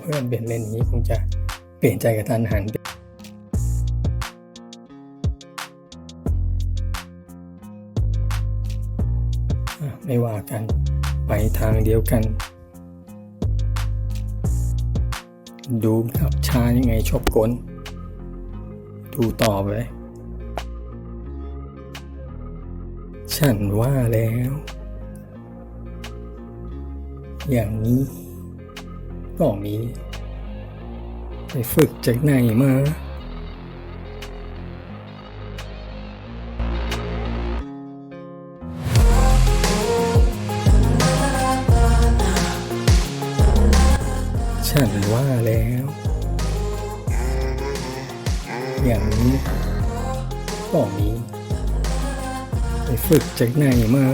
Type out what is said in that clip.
เพื่อนเปลี่ยนเล่นนี้คงจะเปลี่ยนใจกับทันหันอะไม่ว่ากันไปทางเดียวกัน ดูครับชายังไงชอบกลดูต่อไปฉันว่าแล้ว อย่างนี้ ก็มีไปฝึกจากไหนมาฉันว่าแล้ว อย่างนี้ก็มีไปฝึกจากไหนมา